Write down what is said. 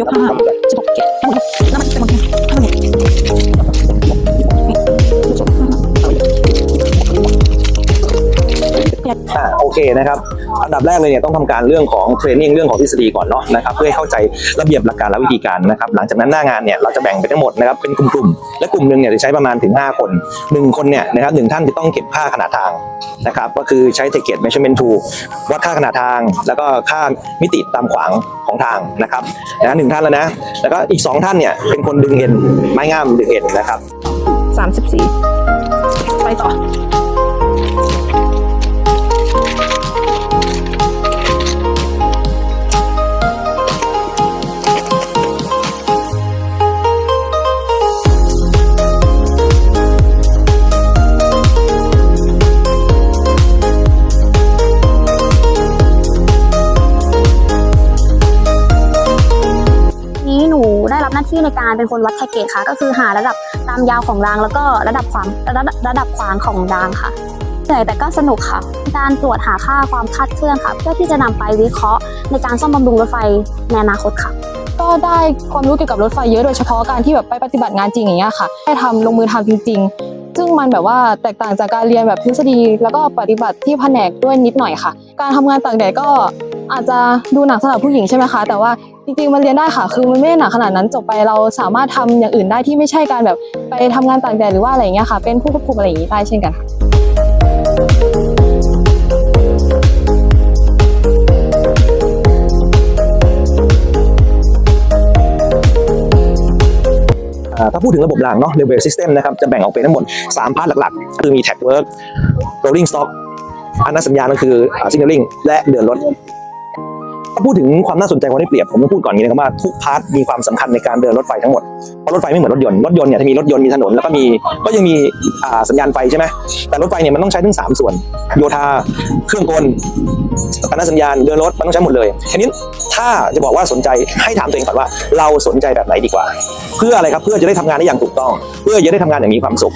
you yung เคนะครับอันดับแรกเลยเนี่ยต้องทำการเรื่องของเทรนนิ่งเรื่องของทฤษฎีก่อนเนาะนะครับเพื่อให้เข้าใจระเบียบหลักการและวิธีการนะครับหลังจากนั้นหน้างานเนี่ยเราจะแบ่งเป็นทั้งหมดนะครับเป็นกลุ่มๆและกลุ่มหนึ่งเนี่ยจะใช้ประมาณถึง 5 คน 1 คนเนี่ยนะครับหนึ่งท่านจะต้องเก็บค่าขนาดทางนะครับก็คือใช้ t เกต measurement tool วัดค่าขนาดทาง แล้วก็ค่ามิติตามขวางของทางนะครับนะหนึ่งท่านแล้วนะแล้วก็อีก 2 ท่านเนี่ยเป็นคนดึงเอ็นไม้งามดึงเอ็นนะครับสามสิบสี่ไปต่อ น้าที่ในการเป็นคนวัดแท็กเกจค่ะ ก็คือหาระดับตามยาวของราง แล้วก็ระดับความระดับระดับขวางของรางค่ะเหนื่อยแต่ก็สนุกค่ะ การตรวจหาค่าความคลาดเคลื่อนค่ะ เพื่อที่จะนำไปวิเคราะห์ในการซ่อมบำรุงรถไฟในอนาคตค่ะก็ได้ความรู้เกี่ยวกับรถไฟเยอะโดยเฉพาะการที่แบบไปปฏิบัติงานจริงอย่างเงี้ยค่ะได้ทำลงมือทำจริง ๆ ซึ่งมันแบบว่าแตกต่างจากการเรียนแบบทฤษฎี แล้วก็ปฏิบัติที่แผนกด้วยนิดหน่อยค่ะ การทำงานต่างแดดก็อาจจะดูหนักสำหรับผู้หญิงใช่ไหมคะ แต่ว่า จริงๆมันเรียนได้ค่ะ คือมันไม่ได้หนักขนาดนั้นจบไปเราสามารถทำอย่างอื่นได้ที่ไม่ใช่การแบบไปทำงานต่างแดดหรือว่าอะไรอย่างเงี้ยค่ะ เป็นผู้ควบคุมอะไรอย่างงี้ได้เช่นกันค่ะถ้าพูดถึงระบบรางเนาะ Railway System นะครับ จะแบ่งออกเป็นทั้งหมด 3 พาร์ทหลักๆ คือมี Tag Work Rolling Stock อันนั้นสัญญาณก็คือ Signaling และเดินรถ ถ้าพูดถึงความน่าสนใจความได้เปรียบผมต้องพูดก่อนนี้นะครับว่าทุกพาร์ทมีความสำคัญในการเดินรถไฟทั้งหมดเพราะรถไฟไม่เหมือนรถยนต์รถยนต์เนี่ยจะมีรถยนต์มีถนนแล้วก็มีก็ยังมีอ่าสัญญาณไฟใช่ไหมแต่รถไฟเนี่ยมันต้องใช้ทั้งสามส่วน โยธาเครื่องกลอันสัญญาณเดินรถมันต้องใช้หมดเลยทีนี้ถ้าจะบอกว่าสนใจให้ถามตัวเองก่อนว่า เราสนใจแบบไหนดีกว่า เพื่ออะไรครับเพื่อจะได้ทำงานได้อย่างถูกต้อง เพื่อจะได้ทำงานอย่างมีความสุข